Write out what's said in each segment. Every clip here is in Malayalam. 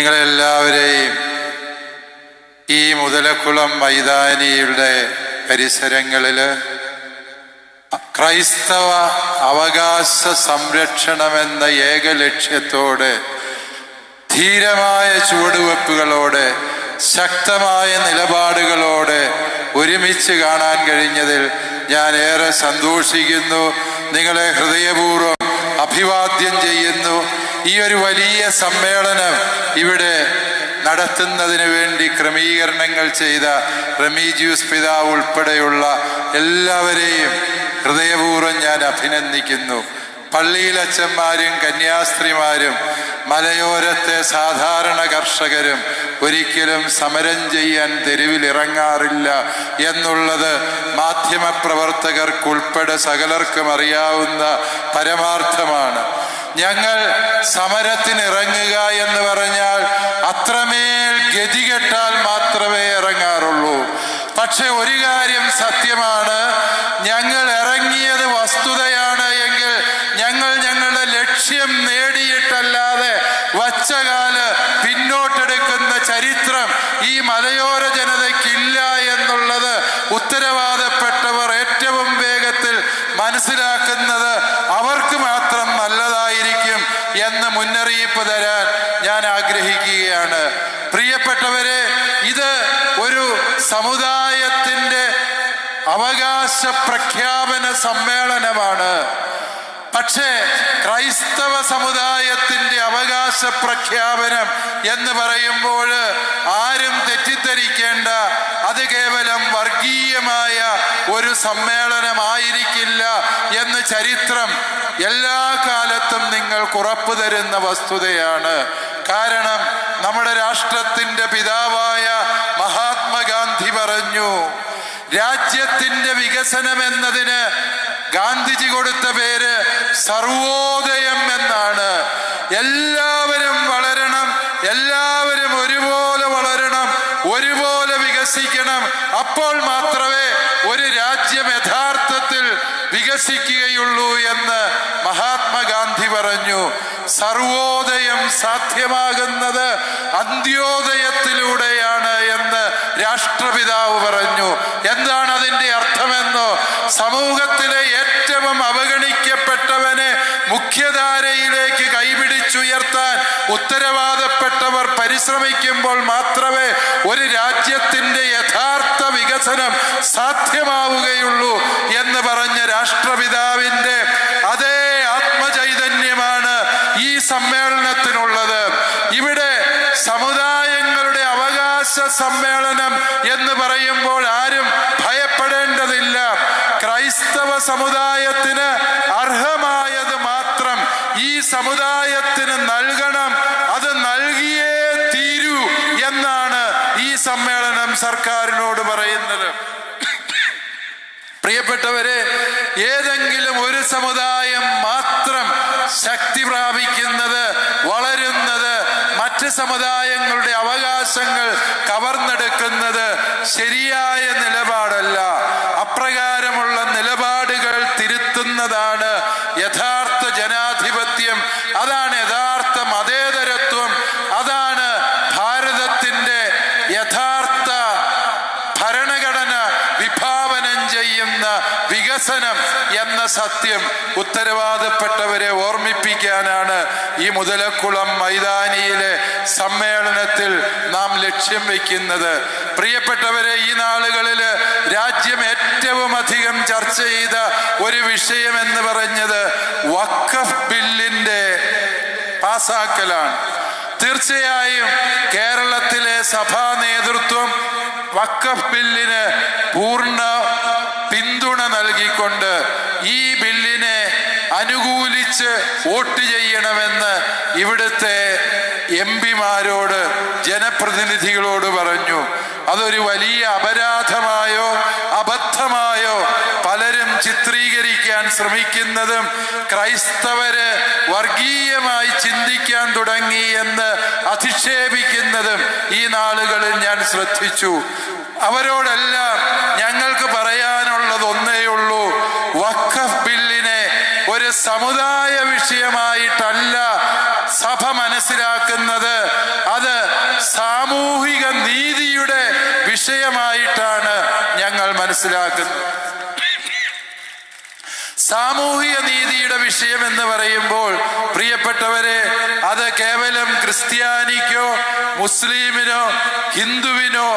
നിങ്ങളെല്ലാവരെയും ഈ മുതലക്കുളം മൈതാനിയുടെ പരിസരങ്ങളിൽ ക്രൈസ്തവ അവകാശ സംരക്ഷണമെന്ന ഏക ലക്ഷ്യത്തോടെ ധീരമായ ചുവടുവെപ്പുകളോടെ ശക്തമായ നിലപാടുകളോടെ ഒരുമിച്ച് കാണാൻ കഴിഞ്ഞതിൽ ഞാൻ ഏറെ സന്തോഷിക്കുന്നു. നിങ്ങളെ ഹൃദയപൂർവം അഭിവാദ്യം ചെയ്യുന്നു. ഈ ഒരു വലിയ സമ്മേളനം ഇവിടെ നടത്തുന്നതിന് വേണ്ടി ക്രമീകരണങ്ങൾ ചെയ്ത റമീജിയൂസ് പിതാവ് ഉൾപ്പെടെയുള്ള എല്ലാവരെയും ഹൃദയപൂർവം ഞാൻ അഭിനന്ദിക്കുന്നു. പള്ളിയിലച്ചന്മാരും കന്യാസ്ത്രീമാരും മലയോരത്തെ സാധാരണ കർഷകരും ഒരിക്കലും സമരം ചെയ്യാൻ തെരുവിലിറങ്ങാറില്ല എന്നുള്ളത് മാധ്യമപ്രവർത്തകർക്കുൾപ്പെടെ സകലർക്കും അറിയാവുന്ന പരമാർത്ഥമാണ്. ഞങ്ങൾ സമരത്തിനിറങ്ങുക എന്ന് പറഞ്ഞാൽ അത്രമേൽ ഗതികെട്ടാൽ മാത്രമേ ഇറങ്ങാറുള്ളൂ. പക്ഷെ ഒരു കാര്യം സത്യമാണ് ഞങ്ങൾ ഇറങ്ങിയത് വസ്തുതയാണ് എങ്കിൽ ഞങ്ങൾ ഞങ്ങളുടെ ലക്ഷ്യം നേടിയിട്ടല്ലാതെ വച്ചകാൽ പിന്നോട്ടെടുക്കുന്ന ചരിത്രം ഈ മലയോര ജനതയ്ക്കില്ല എന്നുള്ളത് ഉത്തരവാദപ്പെട്ടവർ ഏറ്റവും വേഗത്തിൽ മനസ്സിലാക്കുന്നത് അവർക്ക് മാത്രം നല്ലതായിരിക്കും എന്ന് മുന്നറിയിപ്പ് തരാൻ ഞാൻ ആഗ്രഹിക്കുകയാണ് പ്രിയപ്പെട്ടവരെ ഇത് സമുദായത്തിന്റെ അവകാശ പ്രഖ്യാപന സമ്മേളനമാണ്. പക്ഷേ ക്രൈസ്തവ സമുദായത്തിന്റെ അവകാശ പ്രഖ്യാപനം എന്ന് പറയുമ്പോൾ ആരും തെറ്റിദ്ധരിക്കേണ്ട അത് കേവലം വർഗീയമായ ഒരു സമ്മേളനമായിരിക്കില്ല എന്ന് ചരിത്രം എല്ലാ കാലത്തും നിങ്ങൾക്ക് ഉറപ്പു തരുന്ന വസ്തുതയാണ്. കാരണം നമ്മുടെ രാഷ്ട്രത്തിന്റെ പിതാവായ മഹാത്മാഗാന്ധി പറഞ്ഞു. രാജ്യത്തിന്റെ വികസനം എന്നതിന് ഗാന്ധിജി കൊടുത്ത പേര് സർവോദയം എന്നാണ്. എല്ലാവരും വളരണം എല്ലാവരും ഒരുപോലെ വളരണം ഒരുപോലെ വികസിക്കണം. അപ്പോൾ മാത്രമേ രാജ്യം യഥാർത്ഥത്തിൽ വികസിക്കുകയുള്ളൂ എന്ന് മഹാത്മാഗാന്ധി പറഞ്ഞു. സർവോദയം സാധ്യമാകുന്നത് അന്ത്യോദയത്തിലൂടെയാണ് എന്ന് രാഷ്ട്രപിതാവ് പറഞ്ഞു. എന്താണ് അതിന്റെ അർത്ഥമെന്നോ സമൂഹത്തിലെ ഏറ്റവും അവഗണിക്കപ്പെട്ടവനെ മുഖ്യധാരയിലേക്ക് കൈപിടിച്ചുയർത്താൻ ഉത്തരവാദപ്പെട്ടവർ പരിശ്രമിക്കുമ്പോൾ മാത്രമേ ഒരു രാജ്യത്തിന്റെ യഥാർത്ഥ വികസനം സാധ്യമാവുകയുള്ളൂ എന്ന് പറഞ്ഞ രാഷ്ട്രപിതാവിന്റെ അതേ ആത്മചൈതന്യമാണ് ഈ സമ്മേളനത്തിനുള്ളത്. ഇവിടെ സമുദായങ്ങളുടെ അവകാശ സമ്മേളനം എന്ന് പറയുമ്പോൾ ആരും ഭയപ്പെടേണ്ടതില്ല. ക്രൈസ്തവ സമുദായത്തിന് അർഹമായത് മാത്രം ഈ സമുദായത്തിന് നൽകണം അത് നൽകിയേ തീരൂ എന്നാണ് ഈ സമ്മേളനം സർക്കാരിനോട് പറയുന്നത്. പ്രിയപ്പെട്ടവരെ ഏതെങ്കിലും ഒരു സമുദായം മാത്രം ശക്തി പ്രാപിക്കുന്നത് വളരുന്നത് മറ്റ് സമുദായങ്ങളുടെ അവകാശങ്ങൾ കവർന്നെടുക്കുന്നത് ശരിയായ നിലപാടല്ല. അപ്രകാരമുള്ള നിലപാടുകൾ തിരുത്തുന്നതാണ് യഥാർത്ഥ ജനാധിപത്യം അതാണ് യഥാർത്ഥ മതേതരത്വം അതാണ് ഭാരതത്തിന്റെ യഥാർത്ഥ ഭരണഘടന വിഭാവനം ചെയ്യുന്ന വികസനം എന്ന സത്യം ഉത്തരവാദപ്പെട്ടവരെ ഓർമ്മിപ്പിക്കാനാണ് ഈ മുതലക്കുളം മൈതാനിയിലെ സമ്മേളനത്തിൽ നാം ലക്ഷ്യം വയ്ക്കുന്നത് പ്രിയപ്പെട്ടവരെ ഈ നാളുകളിൽ രാജ്യം ഏറ്റവും അധികം ചർച്ച ചെയ്ത ഒരു വിഷയം എന്ന് പറഞ്ഞത് വഖഫ് ബില്ലിന്റെ പാസാക്കലാണ്. തീർച്ചയായും കേരളത്തിലെ സഭാ നേതൃത്വം വക്കഫ് ബില്ലിന് പൂർണ പിന്തുണ നൽകിക്കൊണ്ട് ഈ ബില്ലിനെ അനുകൂലിച്ച് വോട്ട് ചെയ്യണമെന്ന് ഇവിടുത്തെ എം പിമാരോട് ജനപ്രതിനിധികളോട് പറഞ്ഞു. അതൊരു വലിയ അപരാധമായോ അബദ്ധമായോ പലരും ചിത്രീകരിക്കാൻ ശ്രമിക്കുന്നതും ക്രൈസ്തവര് വർഗീയമായി ചിന്തിക്കാൻ തുടങ്ങി എന്ന് അധിക്ഷേപിക്കുന്നതും ഈ നാളുകളിൽ ഞാൻ ശ്രദ്ധിച്ചു. അവരോടെല്ലാം ഞങ്ങൾക്ക് പറയാനുള്ളത് സമുദായ വിഷയമായിട്ടല്ല സഭ മനസ്സിലാക്കുന്നത്. അത് സാമൂഹിക നീതിയുടെ വിഷയമായിട്ടാണ് ഞങ്ങൾ മനസ്സിലാക്കുന്നത്. സാമൂഹിക നീതിയുടെ വിഷയം എന്ന് പറയുമ്പോൾ പ്രിയപ്പെട്ടവരെ അത് കേവലം ക്രിസ്ത്യാനിക്കോ മുസ്ലിമിനോ ഹിന്ദുവിനോ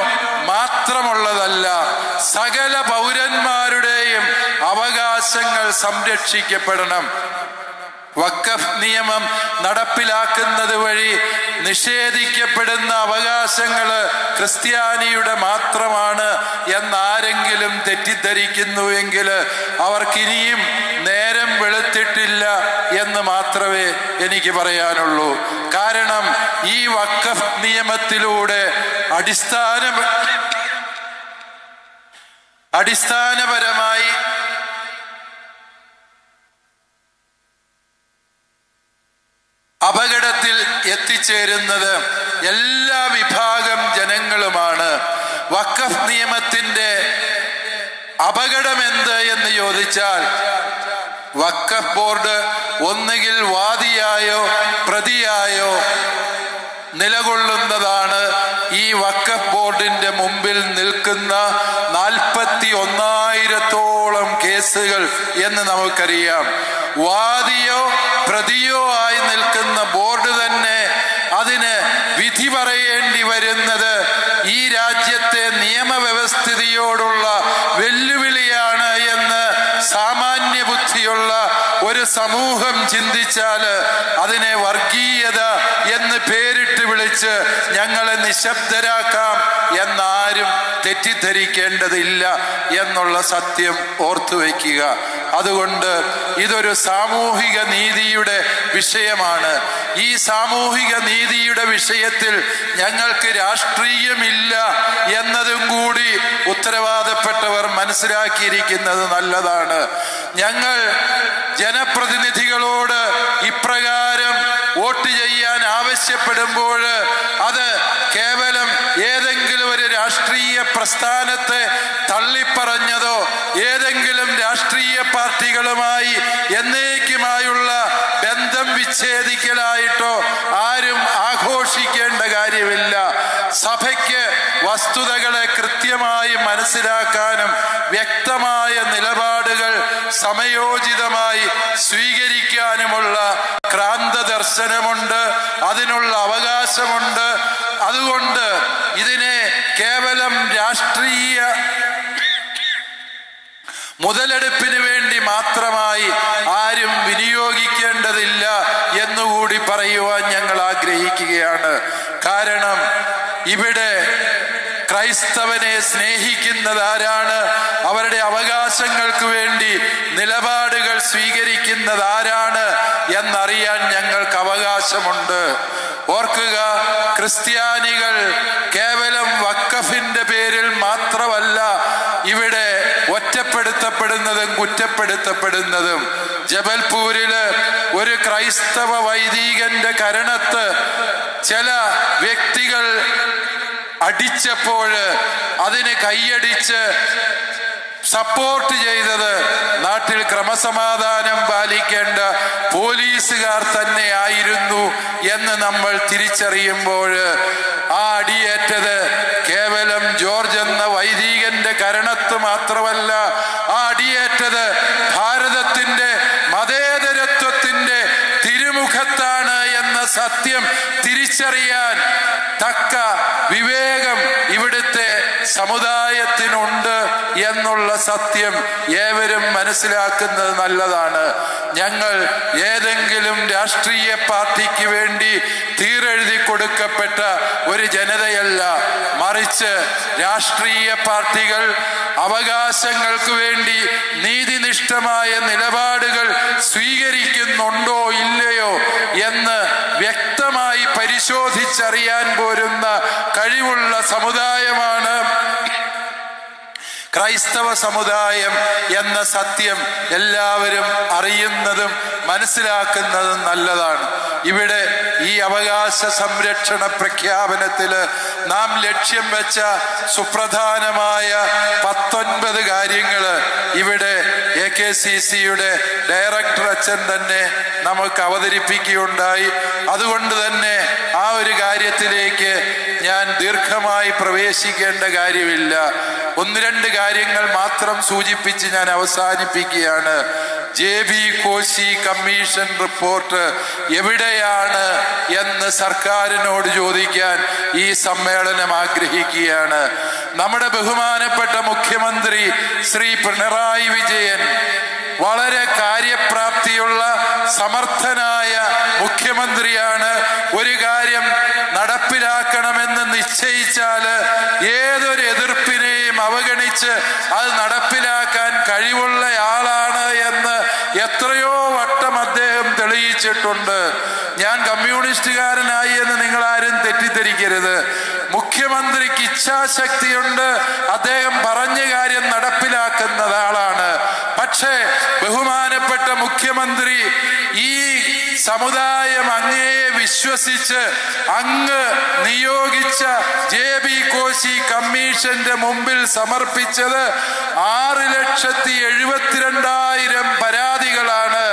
മാത്രമുള്ളതല്ല. സകല പൗരന്മാരുടെയും അവകാശങ്ങൾ സംരക്ഷിക്കപ്പെടണം. വക്കഫ് നിയമം നടപ്പിലാക്കുന്നത് വഴി നിഷേധിക്കപ്പെടുന്ന അവകാശങ്ങൾ ക്രിസ്ത്യാനിയുടെ മാത്രമാണ് എന്നാരെങ്കിലും തെറ്റിദ്ധരിക്കുന്നുവെങ്കിൽ അവർക്കിനിയും നേരം വെളുത്തിട്ടില്ല എന്ന് മാത്രമേ എനിക്ക് പറയാനുള്ളൂ. കാരണം ഈ വക്കഫ് നിയമത്തിലൂടെ അടിസ്ഥാന അടിസ്ഥാനപരമായി അപകടത്തിൽ എത്തിച്ചേരുന്നത് എല്ലാ വിഭാഗം ജനങ്ങളുമാണ്. വഖഫ് നിയമത്തിന്റെ അപകടം എന്ത് എന്ന് ചോദിച്ചാൽ വഖഫ് ബോർഡ് ഒന്നുകിൽ വാദിയായോ പ്രതിയായോ നിലകൊള്ളുന്നതാണ്. ഈ വഖഫ് ബോർഡിന്റെ മുമ്പിൽ നിൽക്കുന്ന നാൽപ്പത്തി ഒന്നായിരത്തോളം കേസുകൾ എന്ന് നമുക്കറിയാം. വാദിയോ പ്രതിയോ ആയി നിൽക്കുന്ന ബോർഡ് തന്നെ അതിന് വിധി പറയേണ്ടി വരുന്നത് ഈ രാജ്യത്തെ നിയമവ്യവസ്ഥിതിയോടുള്ള വെല്ലുവിളിയാണ് എന്ന് സാമാന്യ ബുദ്ധിയുള്ള ഒരു സമൂഹം ചിന്തിച്ചാൽ അതിനെ വർഗീയത എന്ന് പേരിട്ട് വിളിച്ച് ഞങ്ങളെ നിശബ്ദരാക്കാം എന്നാരും തെറ്റിദ്ധരിക്കേണ്ടതില്ല എന്നുള്ള സത്യം ഓർത്തു വയ്ക്കുക. അതുകൊണ്ട് ഇതൊരു സാമൂഹിക നീതിയുടെ വിഷയമാണ്. ഈ സാമൂഹിക നീതിയുടെ വിഷയത്തിൽ ഞങ്ങൾക്ക് രാഷ്ട്രീയമില്ല എന്നതും കൂടി ഉത്തരവാദപ്പെട്ടവർ മനസ്സിലാക്കിയിരിക്കുന്നത് നല്ലതാണ്. ഞങ്ങൾ ജനപ്രതിനിധികളോട് ഇപ്രകാരം വോട്ട് ചെയ്യാൻ ആവശ്യപ്പെടുമ്പോൾ അത് കേവലം ഏതെങ്കിലും ഒരു രാഷ്ട്രീയ പ്രസ്ഥാനത്തെ തള്ളിപ്പറഞ്ഞതോ ഏതെങ്കിലും രാഷ്ട്രീയ പാർട്ടികളുമായി എന്നേക്കുമായുള്ള ബന്ധം വിച്ഛേദിക്കലായിട്ടോ ആരും ആഘോഷിക്കേണ്ട കാര്യമില്ല. സഭയ്ക്ക് വസ്തുതകളെ കൃത്യമായി മനസ്സിലാക്കാനും വ്യക്തമായ നിലപാടുകൾ സമയോചിതമായി സ്വീകരിക്കാനുമുള്ള ക്രാന്ത ദർശനമുണ്ട് അതിനുള്ള അവകാശമുണ്ട്. അതുകൊണ്ട് ഇതിനെ കേവലം രാഷ്ട്രീയ മുതലെടുപ്പിന് വേണ്ടി മാത്രമായി ആരും വിനിയോഗിക്കേണ്ടതില്ല എന്നുകൂടി പറയുവാൻ ഞങ്ങൾ ആഗ്രഹിക്കുകയാണ്. കാരണം ഇവിടെ ക്രൈസ്തവനെ സ്നേഹിക്കുന്നത് ആരാണ്? അവരുടെ അവകാശങ്ങൾക്ക് വേണ്ടി നിലപാടുകൾ സ്വീകരിക്കുന്നത് ആരാണ് എന്നറിയാൻ ഞങ്ങൾക്ക് അവകാശമുണ്ട്. ഓർക്കുക ക്രിസ്ത്യാനികൾ കേവലം വക്കഫിന്റെ പേരിൽ മാത്രമല്ല ഇവിടെ ഒറ്റപ്പെടുത്തപ്പെടുന്നതും കുറ്റപ്പെടുത്തപ്പെടുന്നതും. ജബൽപൂരിൽ ഒരു ക്രൈസ്തവ വൈദികന്റെ കരണത്ത് ചില വ്യക്തികൾ അടിച്ചപ്പോൾ അതിന് കൈയടിച്ച് സപ്പോർട്ട് ചെയ്തത് നാട്ടിൽ ക്രമസമാധാനം പാലിക്കേണ്ട പോലീസുകാർ തന്നെ ആയിരുന്നു എന്ന് നമ്മൾ തിരിച്ചറിയുമ്പോൾ ആ അടിയേറ്റത് കേവലം ജോർജ് എന്ന വൈദികന്റെ കരണത്ത് മാത്രമല്ല ആ അടിയേറ്റത് ഭാരതത്തിന്റെ മതേതരത്വത്തിന്റെ തിരുമുഖത്താണ് എന്ന സത്യം തിരിച്ചറിയാൻ തക്ക വിവേകം ഇവിടുത്തെ സമുദായത്തിനുണ്ട് എന്നുള്ള സത്യം ഏവരും മനസ്സിലാക്കുന്നത് നല്ലതാണ്. ഞങ്ങൾ ഏതെങ്കിലും രാഷ്ട്രീയ പാർട്ടിക്ക് വേണ്ടി തീരെഴുതി കൊടുക്കപ്പെട്ട ഒരു ജനതയല്ല. മറിച്ച് രാഷ്ട്രീയ പാർട്ടികൾ അവകാശങ്ങൾക്ക് വേണ്ടി നീതിനിഷ്ഠമായ നിലപാടുകൾ സ്വീകരിക്കുന്നുണ്ടോ ഇല്ലയോ എന്ന് പരിശോധിച്ചറിയാൻ പോരുന്ന കഴിവുള്ള സമുദായമാണ് ക്രൈസ്തവ സമുദായം എന്ന സത്യം എല്ലാവരും അറിയുന്നതും മനസ്സിലാക്കുന്നതും നല്ലതാണ്. ഇവിടെ ഈ അവകാശ സംരക്ഷണ പ്രഖ്യാപനത്തിൽ നാം ലക്ഷ്യം വെച്ച സുപ്രധാനമായ പത്തൊൻപത് കാര്യങ്ങൾ ഇവിടെ എ കെ സി സിയുടെ ഡയറക്ടർ അച്ഛൻ തന്നെ നമുക്ക് അവതരിപ്പിക്കുകയുണ്ടായി. അതുകൊണ്ട് തന്നെ ഒരു കാര്യത്തിലേക്ക് ഞാൻ ദീർഘമായി പ്രവേശിക്കേണ്ട കാര്യമില്ല. ഒന്ന് രണ്ട് കാര്യങ്ങൾ മാത്രം സൂചിപ്പിച്ച് ഞാൻ അവസാനിപ്പിക്കുകയാണ്. J B Koshy commission report എവിടെയാണ് എന്ന് സർക്കാരിനോട് ചോദിക്കാൻ ഈ സമ്മേളനം ആഗ്രഹിക്കുകയാണ്. നമ്മുടെ ബഹുമാനപ്പെട്ട മുഖ്യമന്ത്രി ശ്രീ പിണറായി വിജയൻ വളരെ കാര്യപ്രാപ്തിയുള്ള സമർത്ഥനായ മുഖ്യമന്ത്രിയാണ്. ഒരു കാര്യം നടപ്പിലാക്കണമെന്ന് നിശ്ചയിച്ചാൽ ഏതൊരു എതിർപ്പിനെയും അവഗണിച്ച് അത് നടപ്പിലാക്കാൻ കഴിവുള്ളയാളാണ് എന്ന് എത്രയോ വട്ടം അദ്ദേഹം തെളിയിച്ചിട്ടുണ്ട്. ഞാൻ കമ്മ്യൂണിസ്റ്റുകാരനായി എന്ന് നിങ്ങൾ ആരും തെറ്റിദ്ധരിക്കരുത്. മുഖ്യമന്ത്രിക്ക് ഇച്ഛാശക്തിയുണ്ട്. അദ്ദേഹം പറഞ്ഞ കാര്യം നടപ്പിലാക്കുന്ന ആളാണ് പക്ഷേ ബഹുമാനപ്പെട്ട മുഖ്യമന്ത്രി ഈ സമുദായം അങ്ങയെ വിശ്വസിച്ച് അങ്ങ് നിയോഗിച്ച ജെ ബി കോശി കമ്മീഷന്റെ മുമ്പിൽ സമർപ്പിച്ചത് ആറ് ലക്ഷത്തി എഴുപത്തിരണ്ടായിരം പരാതികളാണ്.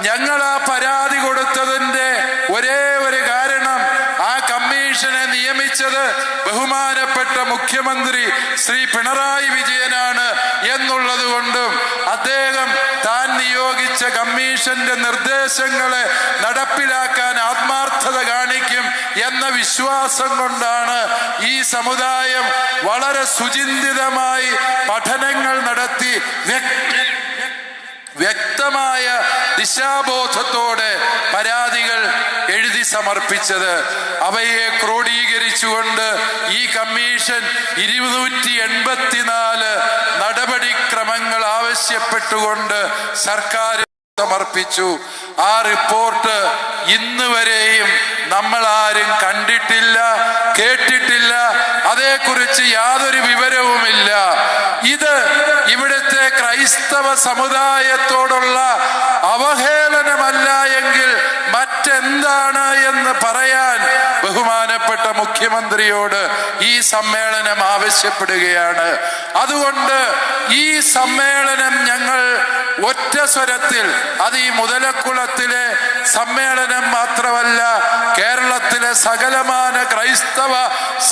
ഞങ്ങൾ ആ പരാതി കൊടുത്തതിന്റെ ഒരേ ഒരു കാരണം ആ കമ്മീഷനെ നിയമിച്ചത് ബഹുമാനപ്പെട്ട മുഖ്യമന്ത്രി ശ്രീ പിണറായി വിജയനാണ് എന്നുള്ളത് കൊണ്ടും അദ്ദേഹം താൻ നിയോഗിച്ച കമ്മീഷന്റെ നിർദ്ദേശങ്ങളെ നടപ്പിലാക്കാൻ ആത്മാർത്ഥത കാണിക്കും എന്ന വിശ്വാസം കൊണ്ടാണ് ഈ സമുദായം വളരെ സുചിന്തിതമായി പഠനങ്ങൾ നടത്തി വ്യക്തി വ്യക്തമായ ദിശാബോധത്തോടെ പരാതികൾ എഴുതി സമർപ്പിച്ചത്. അവയെ ക്രോഡീകരിച്ചുകൊണ്ട് ഈ കമ്മീഷൻ ഇരുന്നൂറ്റി എൺപത്തിനാല് നടപടിക്രമങ്ങൾ ആവശ്യപ്പെട്ടുകൊണ്ട് സർക്കാർ സമർപ്പിച്ചു. ആ റിപ്പോർട്ട് ഇന്ന് വരെയും നമ്മൾ ആരും കണ്ടിട്ടില്ല കേട്ടിട്ടില്ല. അതേക്കുറിച്ച് യാതൊരു വിവരവുമില്ല. ഇത് ഇവിടുത്തെ ക്രൈസ്തവ സമുദായത്തോടുള്ള അവഹേളനമല്ല എങ്കിൽ മറ്റെന്താണ് എന്ന് പറയാൻ ബഹുമാനപ്പെട്ട മുഖ്യമന്ത്രിയോട് ഈ സമ്മേളനം ആവശ്യപ്പെടുകയാണ്. അതുകൊണ്ട് ഈ സമ്മേളനം ഞങ്ങൾ ഒറ്റ സ്വരത്തിൽ അത് ഈ മുതലക്കുളത്തിലെ സമ്മേളനം മാത്രമല്ല കേരളത്തിലെ സകലമാന ക്രൈസ്തവ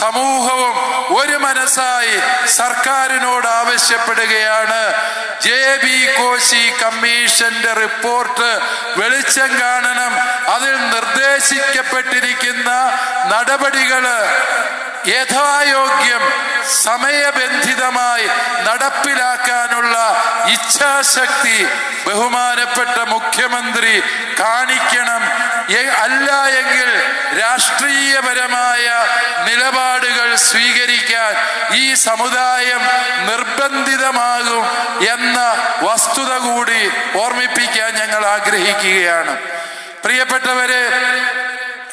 സമൂഹവും ഒരു മനസ്സായി സർക്കാരിനോട് ആവശ്യപ്പെടുകയാണ്. ജെ ബി കോശി കമ്മീഷന്റെ റിപ്പോർട്ട് വെളിച്ചം കാണണം. അതിൽ നിർദ്ദേശിക്കപ്പെട്ടിരിക്കുന്ന നടപടികൾ യഥായോഗ്യം സമയബന്ധിതമായി നടപ്പിലാക്കാനുള്ള ഇച്ഛാശക്തി ബഹുമാനപ്പെട്ട മുഖ്യമന്ത്രി കാണിക്കണം. അല്ല എങ്കിൽ രാഷ്ട്രീയപരമായ നിലപാടുകൾ സ്വീകരിക്കാൻ ഈ സമുദായം നിർബന്ധിതമാകും എന്ന വസ്തുത കൂടി ഓർമ്മിപ്പിക്കാൻ ഞങ്ങൾ ആഗ്രഹിക്കുകയാണ്. പ്രിയപ്പെട്ടവരെ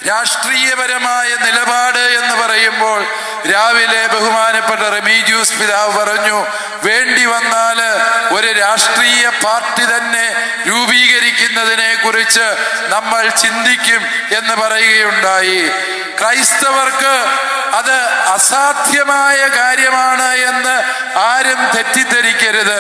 രാഷ്ട്രീയപരമായ നിലപാട് എന്ന് പറയുമ്പോൾ രാവിലെ ബഹുമാനപ്പെട്ട റെമീജൂസ് പിതാവ് പറഞ്ഞു വേണ്ടി വന്നാൽ ഒരു രാഷ്ട്രീയ പാർട്ടി തന്നെ രൂപീകരിക്കുന്നതിനെ കുറിച്ച് നമ്മൾ ചിന്തിക്കും എന്ന് പറയുകയുണ്ടായി. ക്രൈസ്തവർക്ക് അത് അസാധ്യമായ കാര്യമാണ് എന്ന് ആരും തെറ്റിദ്ധരിക്കരുത്.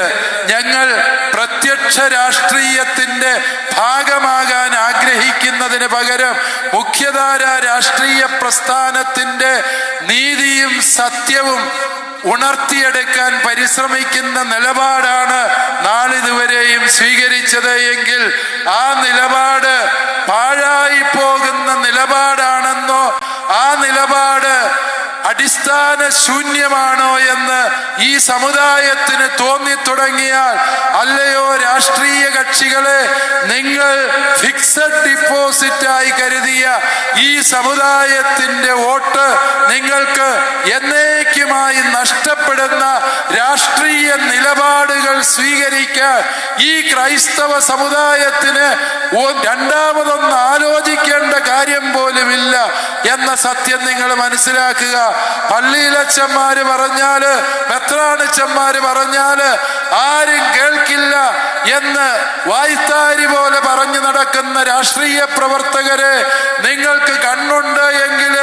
ഞങ്ങൾ പ്രത്യക്ഷ രാഷ്ട്രീയത്തിന്റെ ഭാഗമാകാൻ ആഗ്രഹിക്കുന്നതിന് പകരം മുഖ്യധാര രാഷ്ട്രീയ പ്രസ്ഥാനത്തിന്റെ നീതിയും സത്യവും ഉണർത്തിയെടുക്കാൻ പരിശ്രമിക്കുന്ന നിലപാടാണ് നാളിതുവരെയും സ്വീകരിച്ചത് എങ്കിൽ ആ നിലപാട് പാഴായി പോകുന്ന നിലപാടാണെന്നോ ആ നിലപാട് അടിസ്ഥാന ശൂന്യമാണോ എന്ന് ഈ സമുദായത്തിന് തോന്നി തുടങ്ങിയാൽ അല്ലയോ രാഷ്ട്രീയ കക്ഷികളെ നിങ്ങൾ ഫിക്സഡ് ഡിപ്പോസിറ്റ് ആയി കരുതിയ ഈ സമുദായത്തിന്റെ വോട്ട് നിങ്ങൾക്ക് എന്നേക്കുമായി നഷ്ടപ്പെടുന്ന രാഷ്ട്രീയ നിലപാടുകൾ സ്വീകരിക്കാൻ ഈ ക്രൈസ്തവ സമുദായത്തിന് രണ്ടാമതൊന്ന് ആലോചിക്കേണ്ട കാര്യം പോലുമില്ല എന്ന സത്യം നിങ്ങൾ മനസ്സിലാക്കുക. പള്ളിയിലച്ചന്മാര് പറഞ്ഞാൽ മെത്രാണിച്ചന്മാര് പറഞ്ഞാൽ ആരും കേൾക്കില്ല എന്ന് വായ്ത്താരി പോലെ പറഞ്ഞു നടക്കുന്ന രാഷ്ട്രീയ പ്രവർത്തകരെ നിങ്ങൾക്ക് കണ്ണുണ്ട് എങ്കിൽ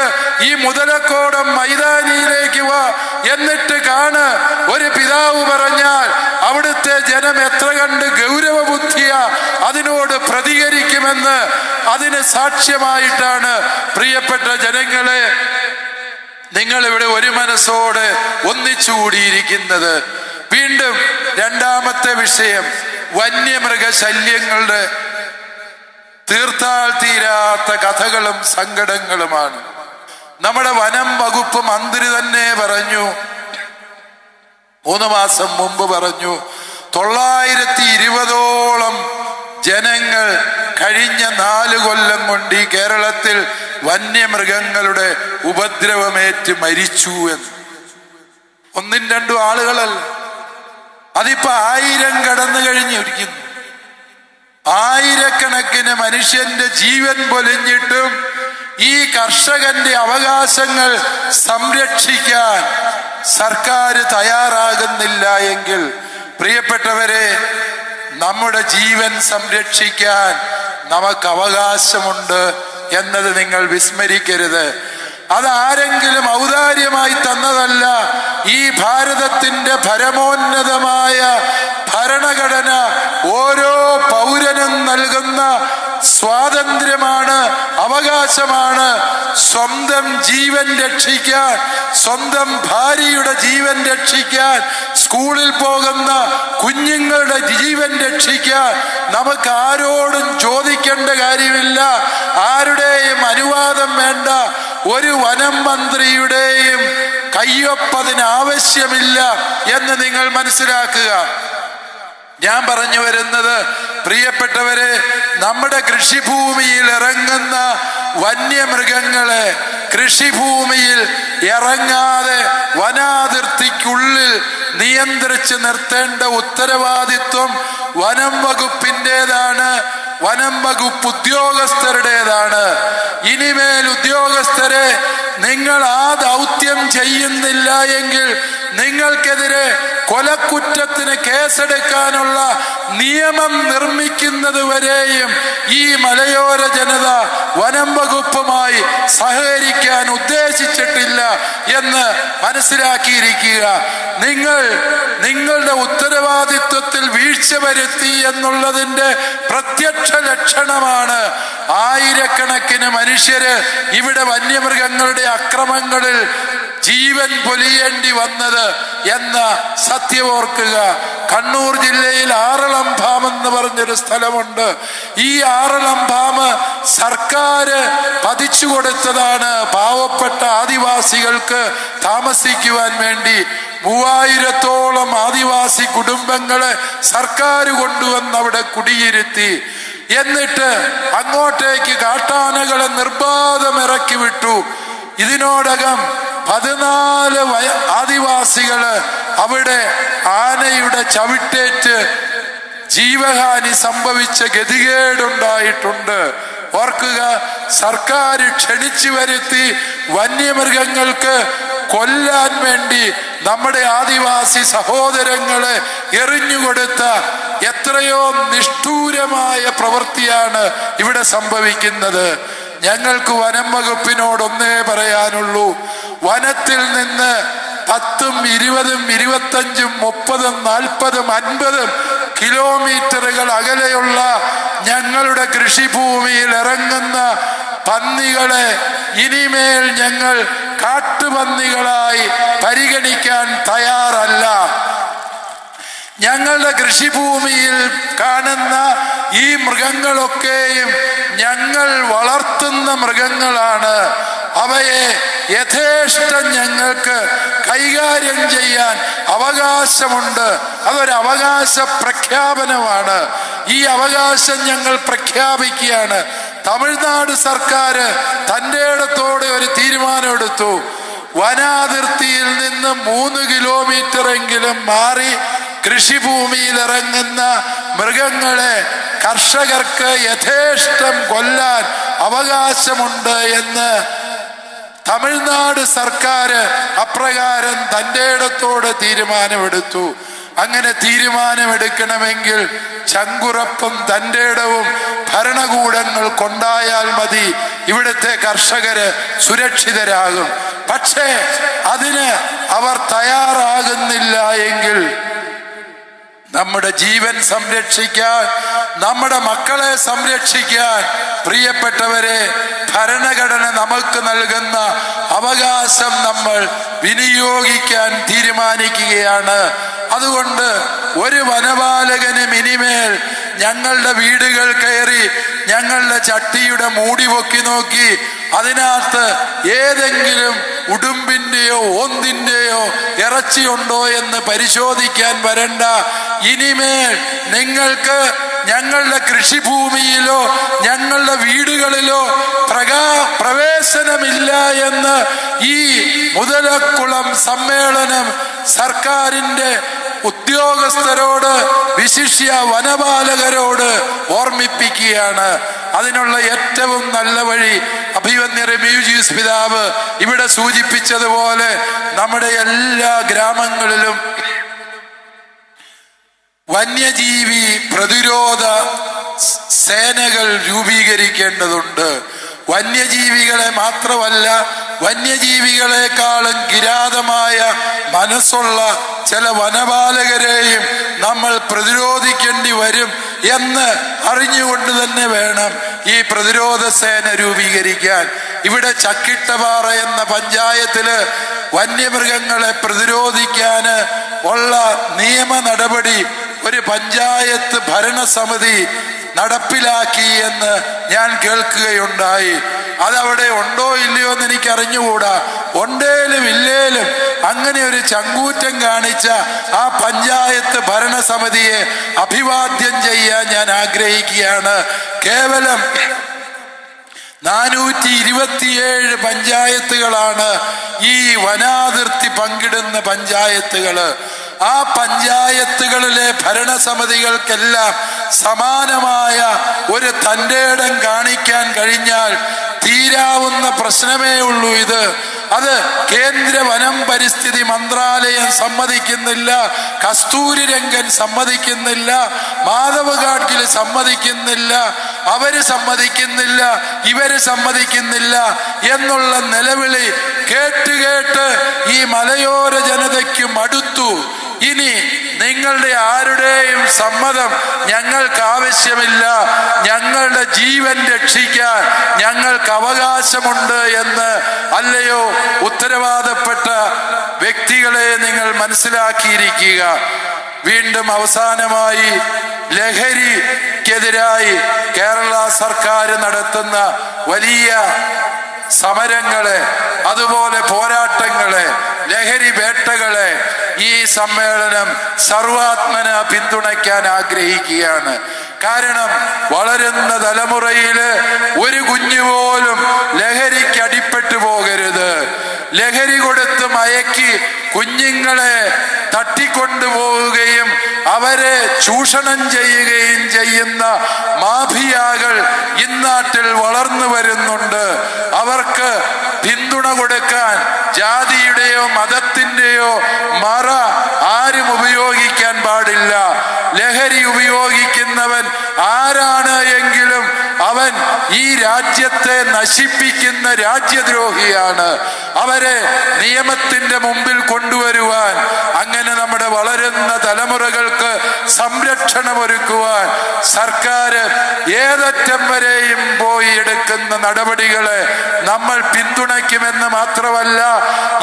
ഈ മുതലക്കോടം മൈതാനിയിലേക്ക് വാ. എന്നിട്ട് കാണ് ഒരു പിതാവ് പറഞ്ഞാൽ അവിടുത്തെ ജനം എത്ര കണ്ട് ഗൗരവ ബുദ്ധിയാ അതിനോട് പ്രതികരിക്കുമെന്ന് അതിന് സാക്ഷ്യമായിട്ടാണ് പ്രിയപ്പെട്ട ജനങ്ങളെ നിങ്ങൾ ഇവിടെ ഒരു മനസ്സോടെ ഒന്നിച്ചുകൂടിയിരിക്കുന്നത്. വീണ്ടും രണ്ടാമത്തെ വിഷയം വന്യമൃഗ ശല്യങ്ങളുടെ തീർത്താൽ തീരാത്ത കഥകളും സങ്കടങ്ങളുമാണ്. നമ്മുടെ വനം വകുപ്പ് മന്ത്രി തന്നെ പറഞ്ഞു. മൂന്ന് മാസം മുമ്പ് പറഞ്ഞു തൊള്ളായിരത്തി ഇരുപതോളം ജനങ്ങൾ കഴിഞ്ഞ നാല് കൊല്ലം കൊണ്ട് ഈ കേരളത്തിൽ വന്യമൃഗങ്ങളുടെ ഉപദ്രവമേറ്റ് മരിച്ചു എന്ന്. ഒന്നും രണ്ടും ആളുകളല്ല. അതിപ്പോ ആയിരം കടന്നു കഴിഞ്ഞിരിക്കുന്നു. ആയിരക്കണക്കിന് മനുഷ്യന്റെ ജീവൻ പൊലിഞ്ഞിട്ടും ഈ കർഷകന്റെ അവകാശങ്ങൾ സംരക്ഷിക്കാൻ സർക്കാർ തയ്യാറാകുന്നില്ല എങ്കിൽ പ്രിയപ്പെട്ടവരെ നമ്മുടെ ജീവൻ സംരക്ഷിക്കാൻ നമുക്ക് അവകാശമുണ്ട് എന്നത് നിങ്ങൾ വിസ്മരിക്കരുത്. അതാരെങ്കിലും ഔദാര്യമായി തന്നതല്ല ഈ ഭാരതത്തിന്റെ പരമോന്നതമായ ഭരണഘടന ഓരോ പൗരനും നൽകുന്ന സ്വാതന്ത്ര്യമാണ് അവകാശമാണ്. സ്വന്തം ജീവൻ രക്ഷിക്കാൻ സ്വന്തം ഭാര്യയുടെ ജീവൻ രക്ഷിക്കാൻ സ്കൂളിൽ പോകുന്ന കുഞ്ഞുങ്ങളുടെ ജീവൻ രക്ഷിക്കാൻ നമുക്ക് ആരോടും ചോദിക്കേണ്ട കാര്യമില്ല. ആരുടെയും അനുവാദം വേണ്ട. ഒരു വനം മന്ത്രിയുടെയും കയ്യൊപ്പതിന് ആവശ്യമില്ല എന്ന് നിങ്ങൾ മനസ്സിലാക്കുക. ഞാൻ പറഞ്ഞു വരുന്നത് പ്രിയപ്പെട്ടവരെ നമ്മുടെ കൃഷിഭൂമിയിൽ ഇറങ്ങുന്ന വന്യമൃഗങ്ങളെ കൃഷിഭൂമിയിൽ ഇറങ്ങാതെ വനാതിർത്തിക്കുള്ളിൽ നിയന്ത്രിച്ച് നിർത്തേണ്ട ഉത്തരവാദിത്വം വനം വകുപ്പിന്റെതാണ് വനം വകുപ്പ് ഉദ്യോഗസ്ഥരുടേതാണ്. ഇനിമേൽ ഉദ്യോഗസ്ഥരെ നിങ്ങൾ ആ ദൗത്യം ചെയ്യുന്നില്ല എങ്കിൽ നിങ്ങൾക്കെതിരെ കൊലക്കുറ്റത്തിന് കേസെടുക്കാനുള്ള നിയമം നിർമ്മിക്കുന്നത് വരെയും ഈ മലയോര ജനത വനം വകുപ്പുമായി സഹകരിക്കാൻ ഉദ്ദേശിച്ചിട്ടില്ല എന്ന് മനസ്സിലാക്കിയിരിക്കുക. നിങ്ങൾ നിങ്ങളുടെ ഉത്തരവാദിത്വത്തിൽ വീഴ്ച വരുത്തി എന്നുള്ളതിന്റെ പ്രത്യക്ഷ ലക്ഷണമാണ്. ആയിരക്കണക്കിന് മനുഷ്യര് ഇവിടെ വന്യമൃഗങ്ങളുടെ അക്രമങ്ങളിൽ ജീവൻ പൊലിയേണ്ടി വന്നത് എന്ന സത്യമോർക്കുക കണ്ണൂർ ജില്ലയിൽ ആറളംഭാം എന്ന് പറഞ്ഞൊരു സ്ഥലമുണ്ട്. ഈ ആറളംഭാം സർക്കാർ പതിച്ചു കൊടുത്തതാണ്. പാവപ്പെട്ട ആദിവാസികൾക്ക് താമസിക്കുവാൻ വേണ്ടി മൂവായിരത്തോളം ആദിവാസി കുടുംബങ്ങളെ സർക്കാർ കൊണ്ടുവന്ന് അവിടെ കുടിയിരുത്തി. എന്നിട്ട് അങ്ങോട്ടേക്ക് കാട്ടാനകളെ നിർബാധം ഇറക്കി വിട്ടു. ഇതിനോടകം പതിനാല് വയ ആദിവാസികൾ അവിടെ ആനയുടെ ചവിട്ടേറ്റ് ജീവഹാനി സംഭവിച്ച ഗതികേടുണ്ടായിട്ടുണ്ട്. ഓർക്കുക സർക്കാർ ക്ഷണിച്ചു വരുത്തി വന്യമൃഗങ്ങൾക്ക് കൊല്ലാൻ വേണ്ടി നമ്മുടെ ആദിവാസി സഹോദരങ്ങളെ എറിഞ്ഞുകൊടുത്ത എത്രയോ നിഷ്ഠൂരമായ പ്രവൃത്തിയാണ് ഇവിടെ സംഭവിക്കുന്നത്. ഞങ്ങൾക്ക് വനം വകുപ്പിനോട് ഒന്നേ പറയാനുള്ളൂ. വനത്തിൽ നിന്ന് പത്തും ഇരുപതും ഇരുപത്തഞ്ചും മുപ്പതും നാൽപ്പതും അൻപതും കിലോമീറ്ററുകൾ അകലെയുള്ള ഞങ്ങളുടെ കൃഷിഭൂമിയിൽ ഇറങ്ങുന്ന പന്നികളെ ഇനിമേൽ ഞങ്ങൾ കാട്ടുപന്നികളായി പരിഗണിക്കാൻ തയ്യാറല്ല. ഞങ്ങളുടെ കൃഷിഭൂമിയിൽ കാണുന്ന ഈ മൃഗങ്ങളൊക്കെയും ഞങ്ങൾ വളർത്തുന്ന മൃഗങ്ങളാണ്. അവയെ യഥേഷ്ടം ഞങ്ങൾക്ക് കൈകാര്യം ചെയ്യാൻ അവകാശമുണ്ട്. അതൊരു അവകാശ പ്രഖ്യാപനമാണ്. ഈ അവകാശം ഞങ്ങൾ പ്രഖ്യാപിക്കുകയാണ്. തമിഴ്നാട് സർക്കാർ തന്റെ ഇടത്തോടെ ഒരു തീരുമാനമെടുത്തു. വനാതിർത്തിയിൽ നിന്ന് മൂന്ന് കിലോമീറ്റർ എങ്കിലും മാറി കൃഷിഭൂമിയിൽ ഇറങ്ങുന്ന മൃഗങ്ങളെ കർഷകർക്ക് യഥേഷ്ടം കൊല്ലാൻ അവകാശമുണ്ട് എന്ന് തമിഴ്നാട് സർക്കാർ അപ്രകാരം തന്റെ ഇടത്തോട് തീരുമാനമെടുത്തു. അങ്ങനെ തീരുമാനമെടുക്കണമെങ്കിൽ ചങ്കുറപ്പും തന്റെ ഇടവും ഭരണകൂടങ്ങൾ കൊണ്ടായാൽ മതി. ഇവിടുത്തെ കർഷകര് സുരക്ഷിതരാകും. പക്ഷേ അതിന് അവർ തയ്യാറാകുന്നില്ല എങ്കിൽ നമ്മുടെ ജീവൻ സംരക്ഷിക്കാൻ നമ്മുടെ മക്കളെ സംരക്ഷിക്കാൻ പ്രിയപ്പെട്ടവരെ ഭരണഘടന നമുക്ക് നൽകുന്ന അവകാശം നമ്മൾ വിനിയോഗിക്കാൻ തീരുമാനിക്കുകയാണ്. അതുകൊണ്ട് ഒരു വനപാലകന് ഇനിമേൽ ഞങ്ങളുടെ വീടുകൾ കയറി ഞങ്ങളുടെ ചട്ടിയുടെ മൂടി പൊക്കി നോക്കി അതിനകത്ത് ഏതെങ്കിലും ഉടുമ്പിന്റെയോ ഓന്തിന്റെയോ ഇറച്ചിയുണ്ടോ എന്ന് പരിശോധിക്കാൻ വരണ്ട. ഇനിമേൽ നിങ്ങൾക്ക് ഞങ്ങളുടെ കൃഷിഭൂമിയിലോ ഞങ്ങളുടെ വീടുകളിലോ പ്രകാ പ്രവേശനമില്ല എന്ന് ഈ മുതലക്കുളം സമ്മേളനം സർക്കാരിന്റെ ഉദ്യോഗസ്ഥരോട് വിശിഷ്യ വനപാലകരോട് ഓർമ്മിപ്പിക്കുകയാണ്. അതിനുള്ള ഏറ്റവും നല്ല വഴി അഭിവന്യ മ്യൂജിയസ് പിതാവ് ഇവിടെ സൂചിപ്പിച്ചതുപോലെ നമ്മുടെ എല്ലാ ഗ്രാമങ്ങളിലും വന്യജീവി പ്രതിരോധ സേനകൾ രൂപീകരിക്കേണ്ടതുണ്ട്. വന്യജീവികളെ മാത്രമല്ല വന്യജീവികളെക്കാളും കിരാതമായ മനസ്സുള്ള ചില വനപാലകരെയും നമ്മൾ പ്രതിരോധിക്കേണ്ടി വരും എന്ന് അറിഞ്ഞുകൊണ്ട് തന്നെ വേണം ഈ പ്രതിരോധ സേന രൂപീകരിക്കാൻ. ഇവിടെ ചക്കിട്ടപാറ എന്ന പഞ്ചായത്തിൽ വന്യമൃഗങ്ങളെ പ്രതിരോധിക്കാന് ഉള്ള നിയമ നടപടി ഒരു പഞ്ചായത്ത് ഭരണസമിതി നടപ്പിലാക്കി എന്ന് ഞാൻ കേൾക്കുകയുണ്ടായി. അതവിടെ ഉണ്ടോ ഇല്ലയോ എന്ന് എനിക്ക് അറിഞ്ഞുകൂടാ ഉണ്ടേലും ഇല്ലേലും അങ്ങനെ ഒരു ചങ്കൂറ്റം കാണിച്ച ആ പഞ്ചായത്ത് ഭരണസമിതിയെ അഭിവാദ്യം ചെയ്യാൻ ഞാൻ ആഗ്രഹിക്കുകയാണ്. കേവലം നാനൂറ്റി ഇരുപത്തിയേഴ് പഞ്ചായത്തുകളാണ് ഈ വനാതിർത്തി പങ്കിടുന്ന പഞ്ചായത്തുകൾ. ആ പഞ്ചായത്തുകളിലെ ഭരണസമിതികൾക്കെല്ലാം സമാനമായ ഒരു തന്റെ ഇടം കാണിക്കാൻ കഴിഞ്ഞാൽ തീരാവുന്ന പ്രശ്നമേ ഉള്ളൂ ഇത്. അത് കേന്ദ്ര വനം പരിസ്ഥിതി മന്ത്രാലയം സമ്മതിക്കുന്നില്ല കസ്തൂരി രംഗൻ സമ്മതിക്കുന്നില്ല മാധവ് ഗാഡ്ഗിൽ സമ്മതിക്കുന്നില്ല അവർ സമ്മതിക്കുന്നില്ല ഇവർ സമ്മതിക്കുന്നില്ല എന്നുള്ള നിലവിളി കേട്ട് കേട്ട് ഈ മലയോര ജനതയ്ക്ക് മടുത്തു ഇനി നിങ്ങളുടെ ആരുടെയും സമ്മതം ഞങ്ങൾക്ക് ആവശ്യമില്ല. ഞങ്ങളുടെ ജീവൻ രക്ഷിക്കാൻ ഞങ്ങൾക്ക് അവകാശമുണ്ട് എന്ന് അല്ലയോ ഉത്തരവാദപ്പെട്ട വ്യക്തികളെ നിങ്ങൾ മനസ്സിലാക്കിയിരിക്കുക. വീണ്ടും അവസാനമായി ലഹരിക്കെതിരായി കേരള സർക്കാർ നടത്തുന്ന വലിയ സമരങ്ങളെ അതുപോലെ പോരാട്ടങ്ങളെ ലഹരി വേട്ടകളെ ഈ സമ്മേളനം സർവാത്മന പിന്തുണയ്ക്കാൻ ആഗ്രഹിക്കുകയാണ്. കാരണം വളരുന്ന തലമുറയിൽ ഒരു കുഞ്ഞു പോലും ലഹരിക്ക് അടിപ്പെട്ടു പോകരുത്. ലഹരി കൊടുത്ത് മയക്കി കുഞ്ഞുങ്ങളെ തട്ടിക്കൊണ്ടുപോവുകയും അവരെ ചൂഷണം ചെയ്യുകയും ചെയ്യുന്ന മാഫിയാകൾ ഇന്നാട്ടിൽ വളർന്നു വരുന്നുണ്ട്. അവർക്ക് പിന്തുണ കൊടുക്കാൻ ജാതിയുടെയോ മതത്തിന്റെയോ മറ ആരും ഉപയോഗിക്കാൻ പാടില്ല. ലഹരി ഉപയോഗിക്കുന്നവൻ ആരാണ് എങ്കിലും അവൻ ഈ രാജ്യത്തെ നശിപ്പിക്കുന്ന രാജ്യദ്രോഹിയാണ്. അവരെ നിയമത്തിന്റെ മുമ്പിൽ കൊണ്ടുവരുവാൻ അങ്ങനെ നമ്മുടെ വളരുന്ന തലമുറകൾക്ക് സംരക്ഷണമൊരുക്കുവാൻ സർക്കാർ ഏതറ്റം വരെയും പോയി എടുക്കുന്ന നടപടികളെ നമ്മൾ പിന്തുണയ്ക്കുമെന്ന് മാത്രമല്ല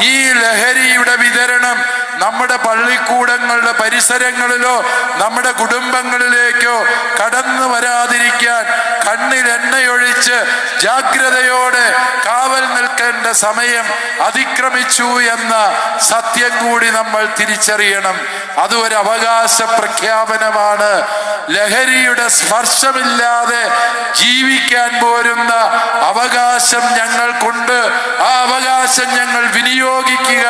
ഈ ലഹരിയുടെ വിതരണം നമ്മുടെ പള്ളിക്കൂടങ്ങളുടെ പരിസരങ്ങളിലോ നമ്മുടെ കുടുംബങ്ങളിലേക്കോ കടന്നു വരാതിരിക്കാൻ കണ്ണിൽ എണ്ണയൊഴിച്ച് ജാഗ്രതയോടെ കാവൽ നിൽക്കേണ്ട സമയം അതിക്രമിച്ചു എന്ന സത്യം കൂടി നമ്മൾ തിരിച്ചറിയണം. അത് ഒരു അവകാശ പ്രഖ്യാപനമാണ്. ലഹരിയുടെ സ്പർശമില്ലാതെ ജീവിക്കാൻ പോരുന്ന അവകാശം ഞങ്ങൾക്കുണ്ട്. ആ അവകാശം ഞങ്ങൾ വിനിയോഗിക്കുക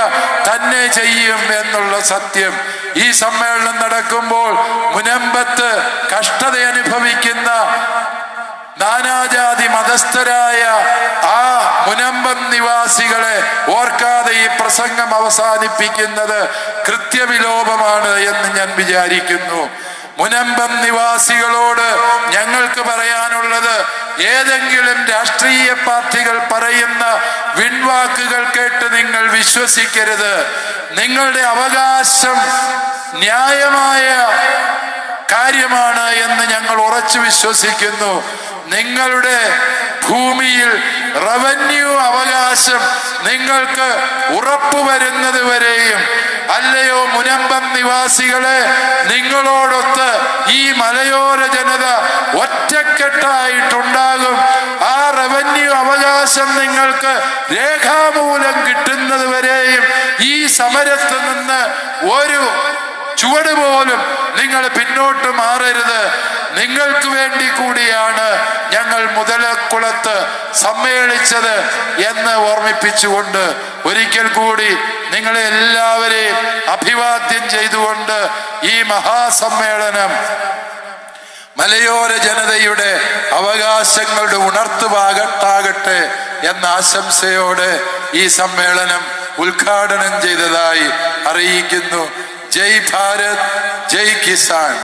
തന്നെ ചെയ്യും എന്നുള്ള സത്യം ഈ സമ്മേളനം നടക്കുമ്പോൾ മുനമ്പത്ത് കഷ്ടത അനുഭവിക്കുന്ന നാനാജാതി മതസ്ഥരായ ആ മുനമ്പം നിവാസികളെ ഓർക്കാതെ ഈ പ്രസംഗം അവസാനിപ്പിക്കുന്നത് കൃത്യവിലോപമാണ് എന്ന് ഞാൻ വിചാരിക്കുന്നു. മുനമ്പം നിവാസികളോട് ഞങ്ങൾക്ക് പറയാനുള്ളത് ഏതെങ്കിലും രാഷ്ട്രീയ പാർട്ടികൾ പറയുന്ന വിൺവാക്കുകൾ കേട്ട് നിങ്ങൾ വിശ്വസിക്കരുത്. നിങ്ങളുടെ അവകാശം ന്യായമായ കാര്യമാണ് എന്ന് ഞങ്ങൾ ഉറച്ചു വിശ്വസിക്കുന്നു. നിങ്ങളുടെ ഭൂമിയിൽ റവന്യൂ അവകാശം നിങ്ങൾക്ക് ഉറപ്പുവരുന്നത് വരെയും അല്ലയോ മുനമ്പം നിവാസികളെ നിങ്ങളോടൊത്ത് ഒറ്റക്കെട്ടായിട്ടുണ്ടാകും ആ റവന്യൂ അവകാശം നിങ്ങൾക്ക് രേഖാമൂലം കിട്ടുന്നത് വരെയും ഈ സമരത്ത് നിന്ന് ഒരു ചുവട് പോലും നിങ്ങൾ പിന്നോട്ട് മാറരുത്. നിങ്ങൾക്ക് വേണ്ടി കൂടിയാണ് ഞങ്ങൾ മുതലക്കുളത്ത് സമ്മേളിച്ചത് എന്ന് ഓർമ്മിപ്പിച്ചുകൊണ്ട് ഒരിക്കൽ കൂടി നിങ്ങളെ എല്ലാവരെയും അഭിവാദ്യം ചെയ്തുകൊണ്ട് ഈ മഹാസമ്മേളനം മലയോര ജനതയുടെ അവകാശങ്ങളുടെ ഉണർത്തുവാകട്ടാകട്ടെ എന്ന ആശംസയോടെ ഈ സമ്മേളനം ഉദ്ഘാടനം ചെയ്തതായി അറിയിക്കുന്നു. ജയ് ഭാരത് ജയ് കിസാൻ.